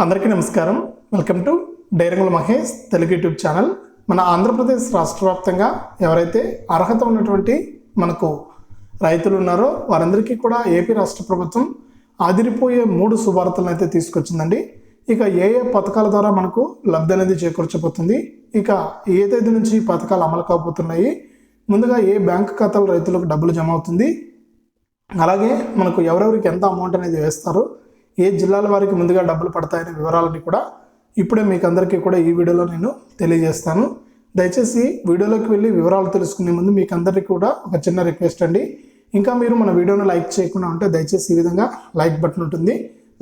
అందరికీ నమస్కారం. Welcome to డైరంగుల మహేష్ తెలుగు యూట్యూబ్ ఛానల్. మన ఆంధ్రప్రదేశ్ రాష్ట్ర వ్యాప్తంగా ఎవరైతే అర్హత ఉన్నటువంటి మనకు రైతులు ఉన్నారో వారందరికీ కూడా ఏపీ రాష్ట్ర ప్రభుత్వం ఆదిరిపోయే మూడు శుభార్తలను అయితే తీసుకొచ్చిందండి. ఇక ఏ ఏ పథకాల ద్వారా మనకు లబ్ధి అనేది చేకూర్చబోతుంది? ఇక ఏ తేదీ నుంచి పథకాలు అమలు కాబోతున్నాయి? ముందుగా ఏ బ్యాంక్ ఖాతాలో రైతులకు డబ్బులు జమ అవుతుంది? అలాగే మనకు ఎవరెవరికి ఎంత అమౌంట్ అనేది వేస్తారు? ఏ జిల్లాల వారికి ముందుగా డబ్బులు పడతాయనే వివరాలని కూడా ఇప్పుడే మీకు అందరికీ కూడా ఈ వీడియోలో నేను తెలియజేస్తాను. దయచేసి వీడియోలోకి వెళ్ళి వివరాలు తెలుసుకునే ముందు మీకు అందరికీ కూడా ఒక చిన్న రిక్వెస్ట్ అండి. ఇంకా మీరు మన వీడియోను లైక్ చేయకుండా ఉంటే దయచేసి ఈ విధంగా లైక్ బటన్ ఉంటుంది.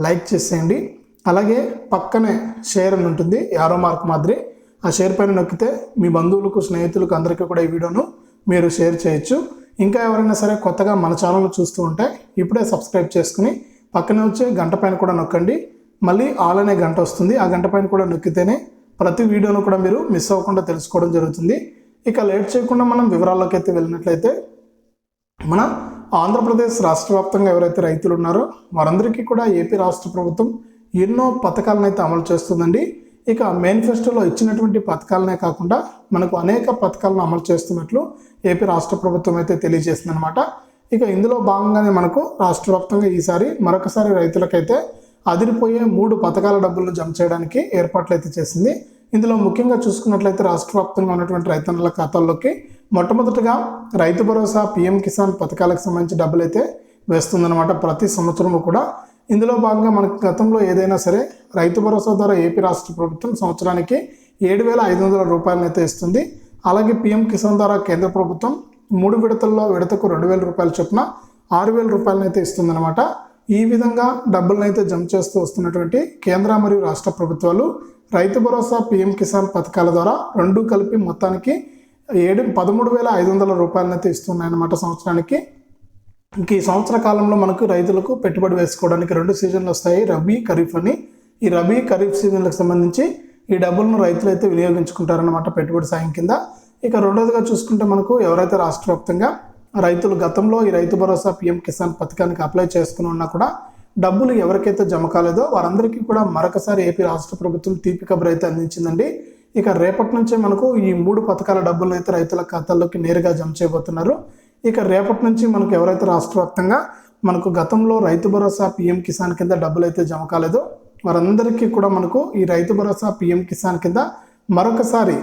లైక్ చేసేయండి. అలాగే పక్కనే షేర్ అని ఉంటుంది. యారో మార్క్ మాదిరి. ఆ షేర్ పైన నొక్కితే మీ బంధువులకు స్నేహితులకు అందరికీ కూడా ఈ వీడియోను మీరు షేర్ చేయొచ్చు. ఇంకా ఎవరైనా సరే కొత్తగా మన ఛానల్ చూస్తూ ఉంటే ఇప్పుడే సబ్స్క్రైబ్ చేసుకుని పక్కనే వచ్చే గంట పైన కూడా నొక్కండి. మళ్ళీ ఆల్ అనే గంట వస్తుంది. ఆ గంట పైన కూడా నొక్కితేనే ప్రతి వీడియోను కూడా మీరు మిస్ అవ్వకుండా తెలుసుకోవడం జరుగుతుంది. ఇక లేట్ చేయకుండా మనం వివరాల్లోకి అయితే వెళ్ళినట్లయితే మన ఆంధ్రప్రదేశ్ రాష్ట్ర వ్యాప్తంగా ఎవరైతే రైతులు ఉన్నారో వారందరికీ కూడా ఏపీ రాష్ట్ర ప్రభుత్వం ఎన్నో పథకాలను అయితే అమలు చేస్తుందండి. ఇక మేనిఫెస్టోలో ఇచ్చినటువంటి పథకాలనే కాకుండా మనకు అనేక పథకాలను అమలు చేస్తున్నట్లు ఏపీ రాష్ట్ర ప్రభుత్వం అయితే తెలియజేసింది అనమాట ఇక ఇందులో భాగంగానే మనకు రాష్ట్ర వ్యాప్తంగా ఈసారి మరొకసారి రైతులకైతే అదిరిపోయే మూడు పథకాల డబ్బులను జమ చేయడానికి ఏర్పాట్లు అయితే చేసింది. ఇందులో ముఖ్యంగా చూసుకున్నట్లయితే రాష్ట్ర వ్యాప్తంగా ఉన్నటువంటి రైతన్నుల ఖాతాల్లోకి మొట్టమొదటిగా రైతు భరోసా పిఎం కిసాన్ పథకాలకు సంబంధించి డబ్బులు అయితే వేస్తుందన్నమాట ప్రతి సంవత్సరము కూడా. ఇందులో భాగంగా మనకు గతంలో ఏదైనా సరే రైతు భరోసా ద్వారా ఏపీ రాష్ట్ర ప్రభుత్వం సంవత్సరానికి ఏడు వేల ఐదు వందల రూపాయలను అయితే ఇస్తుంది. అలాగే పిఎం కిసాన్ ద్వారా కేంద్ర ప్రభుత్వం మూడు విడతల్లో విడతకు రెండు వేల రూపాయల చొప్పున ఆరు వేల రూపాయలనైతే ఇస్తుందన్నమాట. ఈ విధంగా డబ్బులనైతే జమ చేస్తూ వస్తున్నటువంటి కేంద్ర మరియు రాష్ట్ర ప్రభుత్వాలు రైతు భరోసా పిఎం కిసాన్ పథకాల ద్వారా రెండు కలిపి మొత్తానికి ఏడు పదమూడు వేల ఐదు వందల రూపాయలనైతే ఇస్తున్నాయన్నమాట సంవత్సరానికి. ఇంక ఈ సంవత్సర కాలంలో మనకు రైతులకు పెట్టుబడి వేసుకోవడానికి రెండు సీజన్లు వస్తాయి రబీ ఖరీఫ్ అని. ఈ రబీ ఖరీఫ్ సీజన్లకు సంబంధించి ఈ డబ్బులను రైతులు అయితే వినియోగించుకుంటారన్నమాట పెట్టుబడి సాయం కింద. ఇక రెండోదిగా చూసుకుంటే మనకు ఎవరైతే రాష్ట్ర వ్యాప్తంగా రైతులు గతంలో ఈ రైతు భరోసా పిఎం కిసాన్ పథకానికి అప్లై చేసుకుని ఉన్నా కూడా డబ్బులు ఎవరికైతే జమ కాలేదో వారందరికీ కూడా మరొకసారి ఏపీ రాష్ట్ర ప్రభుత్వం తీపి కబురు అయితే అందించిందండి. ఇక రేపటి నుంచే మనకు ఈ మూడు పథకాల డబ్బులను అయితే రైతుల ఖాతాల్లోకి నేరుగా జమ చేయబోతున్నారు. ఇక రేపటి నుంచి మనకు ఎవరైతే రాష్ట్ర వ్యాప్తంగా మనకు గతంలో రైతు భరోసా పిఎం కిసాన్ కింద డబ్బులు అయితే జమ కాలేదో వారందరికీ కూడా మనకు ఈ రైతు భరోసా పిఎం కిసాన్ కింద మరొకసారి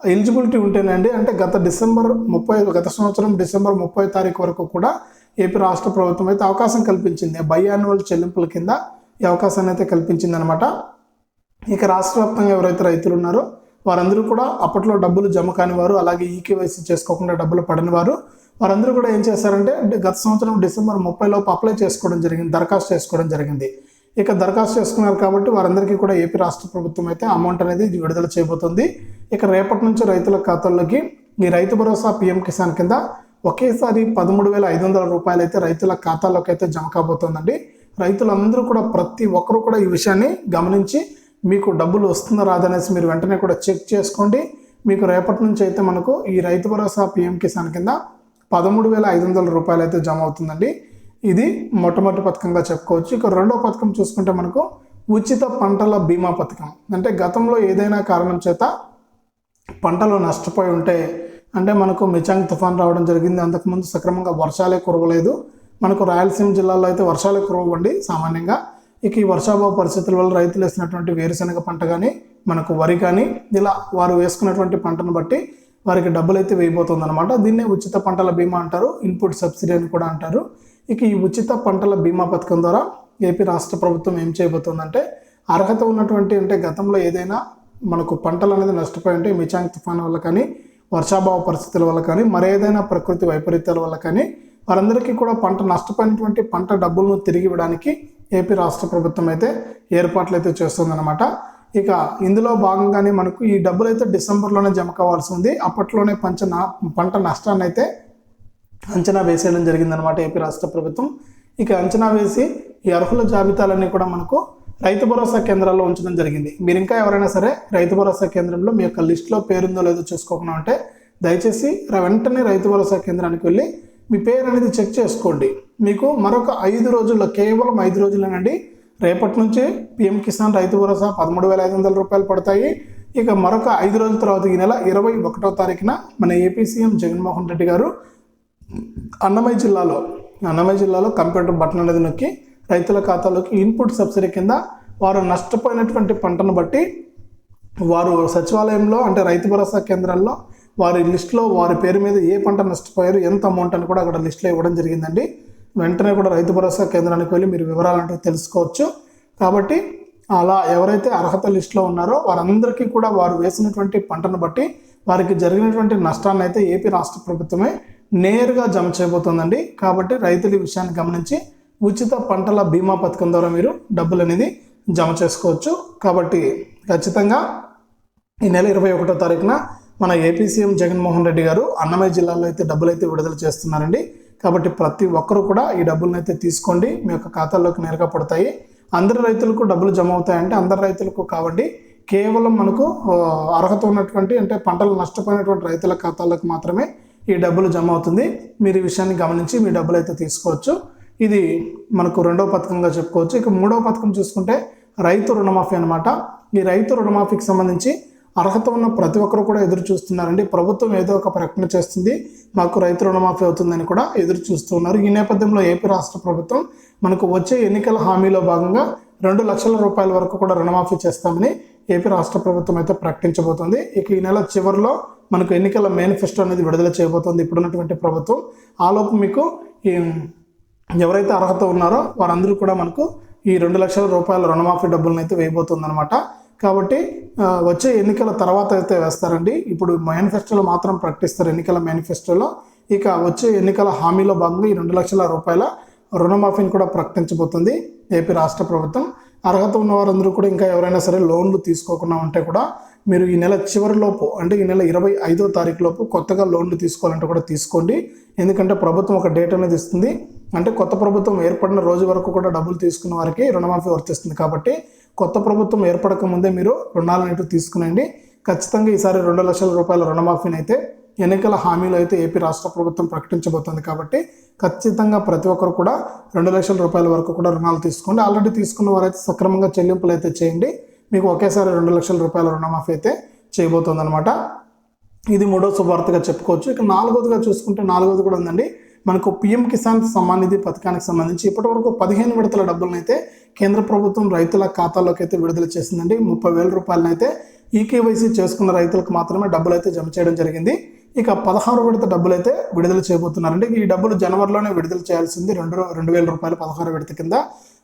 ఎలిజిబిలిటీ ఉంటేనండి అంటే గత డిసెంబర్ ముప్పై గత సంవత్సరం డిసెంబర్ ముప్పై తారీఖు వరకు కూడా ఏపీ రాష్ట్ర ప్రభుత్వం అయితే అవకాశం కల్పించింది. బై యాన్యువల్ చెల్లింపుల కింద ఈ అవకాశాన్ని అయితే కల్పించింది అనమాట ఇక రాష్ట్ర వ్యాప్తంగా ఎవరైతే రైతులు ఉన్నారో వారందరూ కూడా అప్పట్లో డబ్బులు జమ కాని వారు అలాగే ఈకేవైసీ చేసుకోకుండా డబ్బులు పడని వారు వారందరూ కూడా ఏం చేశారంటే గత సంవత్సరం డిసెంబర్ ముప్పై లోపు అప్లై చేసుకోవడం జరిగింది దరఖాస్తు చేసుకోవడం జరిగింది. ఇక దరఖాస్తు చేసుకున్నారు కాబట్టి వారందరికీ కూడా ఏపీ రాష్ట్ర ప్రభుత్వం అయితే అమౌంట్ అనేది విడుదల చేయబోతుంది. ఇక రేపటి నుంచి రైతుల ఖాతాల్లోకి ఈ రైతు భరోసా పిఎం కిసాన్ కింద ఒకేసారి పదమూడు వేల ఐదు వందల రూపాయలు అయితే రైతుల ఖాతాలోకి అయితే జమ కాబోతోందండి. రైతులందరూ కూడా ప్రతి ఒక్కరు కూడా ఈ విషయాన్ని గమనించి మీకు డబ్బులు వస్తుందా రాదనేసి మీరు వెంటనే కూడా చెక్ చేసుకోండి. మీకు రేపటి నుంచి అయితే మనకు ఈ రైతు భరోసా పిఎం కిసాన్ కింద పదమూడు వేల ఐదు వందల రూపాయలు అయితే జమ అవుతుందండి. ఇది మొట్టమొదటి పథకంగా చెప్పుకోవచ్చు. ఇక రెండో పథకం చూసుకుంటే మనకు ఉచిత పంటల బీమా పథకం. అంటే గతంలో ఏదైనా కారణం చేత పంటలు నష్టపోయి ఉంటే అంటే మనకు మిచాంగ్ తుఫాన్ రావడం జరిగింది. అంతకుముందు సక్రమంగా వర్షాలే కురవలేదు. మనకు రాయలసీమ జిల్లాలో అయితే వర్షాలే కురవండి సామాన్యంగా. ఇక ఈ వర్షాభావ పరిస్థితుల వల్ల రైతులు వేసినటువంటి వేరుశనగ పంట కానీ మనకు వరి కానీ ఇలా వారు వేసుకున్నటువంటి పంటను బట్టి వారికి డబ్బులు అయితే వేయబోతుంది అనమాట దీన్నే ఉచిత పంటల బీమా అంటారు. ఇన్పుట్ సబ్సిడీ అని కూడా అంటారు. ఇక ఈ ఉచిత పంటల బీమా పథకం ద్వారా ఏపీ రాష్ట్ర ప్రభుత్వం ఏం చేయబోతుందంటే అర్హత ఉన్నటువంటి అంటే గతంలో ఏదైనా మనకు పంటలు అనేది నష్టపోయి ఉంటే మిచాంగ్ తుఫాన్ వల్ల కానీ వర్షాభావ పరిస్థితుల వల్ల కానీ మరేదైనా ప్రకృతి వైపరీత్యాల వల్ల కానీ వారందరికీ కూడా పంట నష్టపోయినటువంటి పంట డబ్బులను తిరిగి ఇవ్వడానికి ఏపీ రాష్ట్ర ప్రభుత్వం అయితే ఏర్పాట్లు అయితే చేస్తుందన్నమాట. ఇక ఇందులో భాగంగానే మనకు ఈ డబ్బులు అయితే డిసెంబర్లోనే జమ కావాల్సి ఉంది. అప్పట్లోనే పంచ నా- పంట నష్టాన్ని అయితే అంచనా వేసేయడం జరిగిందనమాట ఏపీ రాష్ట్ర ప్రభుత్వం. ఇక అంచనా వేసి ఈ అర్హుల జాబితాలన్నీ కూడా మనకు రైతు భరోసా కేంద్రాల్లో ఉంచడం జరిగింది. మీరు ఇంకా ఎవరైనా సరే రైతు భరోసా కేంద్రంలో మీ యొక్క లిస్ట్లో పేరుందో లేదో చూసుకోకుండా ఉంటే దయచేసి వెంటనే రైతు భరోసా కేంద్రానికి వెళ్ళి మీ పేరు అనేది చెక్ చేసుకోండి. మీకు మరొక ఐదు రోజుల్లో కేవలం ఐదు రోజులేనండి రేపటి నుంచి పిఎం కిసాన్ రైతు భరోసా పదమూడు వేల ఐదు వందల రూపాయలు పడతాయి. ఇక మరొక ఐదు రోజుల తర్వాత ఈ నెల ఇరవై ఒకటో తారీఖున మన ఏపీ సీఎం జగన్మోహన్ రెడ్డి గారు అన్నమయ్య జిల్లాలో అన్నమయ్య జిల్లాలో కంప్యూటర్ బటన్ అనేది నొక్కి రైతుల ఖాతాలోకి ఇన్పుట్ సబ్సిడీ కింద వారు నష్టపోయినటువంటి పంటను బట్టి వారు సచివాలయంలో అంటే రైతు భరోసా కేంద్రాల్లో వారి లిస్టులో వారి పేరు మీద ఏ పంట నష్టపోయారు ఎంత అమౌంట్ అని కూడా అక్కడ లిస్టులో ఇవ్వడం జరిగిందండి. వెంటనే కూడా రైతు భరోసా కేంద్రానికి వెళ్ళి మీరు వివరాలంటూ తెలుసుకోవచ్చు. కాబట్టి అలా ఎవరైతే అర్హత లిస్టులో ఉన్నారో వారందరికీ కూడా వారు వేసినటువంటి పంటను బట్టి వారికి జరిగినటువంటి నష్టాన్ని అయితే ఏపీ రాష్ట్ర ప్రభుత్వమే నేరుగా జమ చేయబోతోందండి. కాబట్టి రైతుల ఈ విషయాన్ని గమనించి ఉచిత పంటల బీమా పథకం ద్వారా మీరు డబ్బులు అనేది జమ చేసుకోవచ్చు. కాబట్టి ఖచ్చితంగా ఈ నెల ఇరవై ఒకటో తారీఖున మన ఏపీ సీఎం జగన్మోహన్ రెడ్డి గారు అన్నమయ్య జిల్లాలో అయితే డబ్బులు అయితే విడుదల చేస్తున్నారండి. కాబట్టి ప్రతి ఒక్కరూ కూడా ఈ డబ్బులను అయితే తీసుకోండి. మీ యొక్క ఖాతాల్లోకి నేరుగా పడతాయి. అందరి రైతులకు డబ్బులు జమ అవుతాయంటే అందరి రైతులకు కావండి. కేవలం మనకు అర్హత ఉన్నటువంటి అంటే పంటలు నష్టపోయినటువంటి రైతుల ఖాతాలకు మాత్రమే ఈ డబ్బులు జమ అవుతుంది. మీరు ఈ విషయాన్ని గమనించి మీ డబ్బులు అయితే తీసుకోవచ్చు. ఇది మనకు రెండవ పథకంగా చెప్పుకోవచ్చు. ఇక మూడవ పథకం చూసుకుంటే రైతు రుణమాఫీ అనమాట ఈ రైతు రుణమాఫీకి సంబంధించి అర్హత ఉన్న ప్రతి ఒక్కరు కూడా ఎదురు చూస్తున్నారండి. ప్రభుత్వం ఏదో ఒక ప్రకటన చేస్తుంది. మాకు రైతు రుణమాఫీ అవుతుందని కూడా ఎదురు చూస్తున్నారు. ఈ నేపథ్యంలో ఏపీ రాష్ట్ర ప్రభుత్వం మనకు వచ్చే ఎన్నికల హామీలో భాగంగా రెండు లక్షల రూపాయల వరకు కూడా రుణమాఫీ చేస్తామని ఏపీ రాష్ట్ర ప్రభుత్వం అయితే ప్రకటించబోతుంది. ఇక ఈ నెల చివరిలో మనకు ఎన్నికల మేనిఫెస్టో అనేది విడుదల చేయబోతోంది ఇప్పుడున్నటువంటి ప్రభుత్వం. ఆలోపు మీకు ఈ ఎవరైతే అర్హత ఉన్నారో వారందరూ కూడా మనకు ఈ రెండు లక్షల రూపాయల రుణమాఫీ డబ్బులను అయితే వేయబోతుందన్నమాట. కాబట్టి వచ్చే ఎన్నికల తర్వాత అయితే వేస్తారండి. ఇప్పుడు మేనిఫెస్టోలో మాత్రం ప్రకటిస్తారు ఎన్నికల మేనిఫెస్టోలో. ఇక వచ్చే ఎన్నికల హామీలో భాగంగా ఈ రెండు లక్షల రూపాయల రుణమాఫీని కూడా ప్రకటించబోతుంది ఏపీ రాష్ట్ర ప్రభుత్వం. అర్హత ఉన్న వారందరూ కూడా ఇంకా ఎవరైనా సరే లోన్లు తీసుకోకుండా ఉంటే కూడా మీరు ఈ నెల చివరిలోపు అంటే ఈ నెల ఇరవై ఐదో తారీఖు లోపు కొత్తగా లోన్లు తీసుకోవాలంటే కూడా తీసుకోండి. ఎందుకంటే ప్రభుత్వం ఒక డేట్ అనేది ఇస్తుంది. అంటే కొత్త ప్రభుత్వం ఏర్పడిన రోజు వరకు కూడా డబ్బులు తీసుకున్న వారికి రుణమాఫీ వర్తిస్తుంది కాబట్టి కొత్త ప్రభుత్వం ఏర్పడక ముందే మీరు రుణాలను తీసుకునండి. ఖచ్చితంగా ఈసారి రెండు లక్షల రూపాయల రుణమాఫీని అయితే ఎన్నికల హామీలు అయితే ఏపీ రాష్ట్ర ప్రభుత్వం ప్రకటించబోతుంది కాబట్టి ఖచ్చితంగా ప్రతి ఒక్కరు కూడా రెండు లక్షల రూపాయల వరకు కూడా రుణాలు తీసుకోండి. ఆల్రెడీ తీసుకున్న వారైతే సక్రమంగా చెల్లింపులు అయితే చేయండి. మీకు ఒకేసారి రెండు లక్షల రూపాయల రుణమాఫీ అయితే చేయబోతోందనమాట ఇది మూడో శుభార్తగా చెప్పుకోవచ్చు. ఇక నాలుగోదిగా చూసుకుంటే నాలుగోది కూడా ఉందండి. మనకు పిఎం కిసాన్ సమ్మాన్ నిధి పథకానికి సంబంధించి ఇప్పటివరకు పదిహేను విడతల డబ్బులను అయితే కేంద్ర ప్రభుత్వం రైతుల ఖాతాలోకి అయితే విడుదల చేసిందండి. ముప్పై వేల రూపాయలను అయితే ఈకేవైసీ చేసుకున్న రైతులకు మాత్రమే డబ్బులు అయితే జమ చేయడం జరిగింది. ఇక పదహారు విడత డబ్బులు అయితే విడుదల చేయబోతున్నారండి. ఈ డబ్బులు జనవరిలోనే విడుదల చేయాల్సింది రెండు రెండు వేల రూపాయలు పదహారు విడత కింద.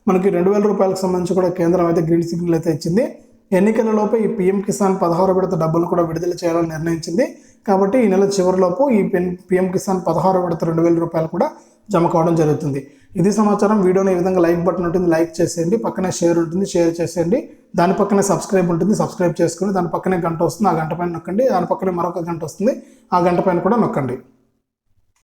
మనకి రెండు వేల రూపాయలకు సంబంధించి కూడా కేంద్రం అయితే గ్రీన్ సిగ్నల్ అయితే ఇచ్చింది. ఎన్నికలలోపే ఈ పీఎం కిసాన్ పదహారు విడత డబ్బులు కూడా విడుదల చేయాలని నిర్ణయించింది. కాబట్టి ఈ నెల చివరిలోపు ఈ పెన్ పీఎం కిసాన్ పదహారు విడత రెండు వేల రూపాయలు కూడా జమ కావడం జరుగుతుంది. ఇది సమాచారం. వీడియోని ఈ విధంగా లైక్ బటన్ ఉంటుంది లైక్ చేసేయండి. పక్కనే షేర్ ఉంటుంది షేర్ చేసేయండి. దాని పక్కనే సబ్స్క్రైబ్ ఉంటుంది. సబ్స్క్రైబ్ చేసుకుని దాని పక్కనే గంట వస్తుంది. ఆ గంట పైన నొక్కండి. దాని పక్కనే మరొక గంట వస్తుంది. ఆ గంట పైన కూడా నొక్కండి.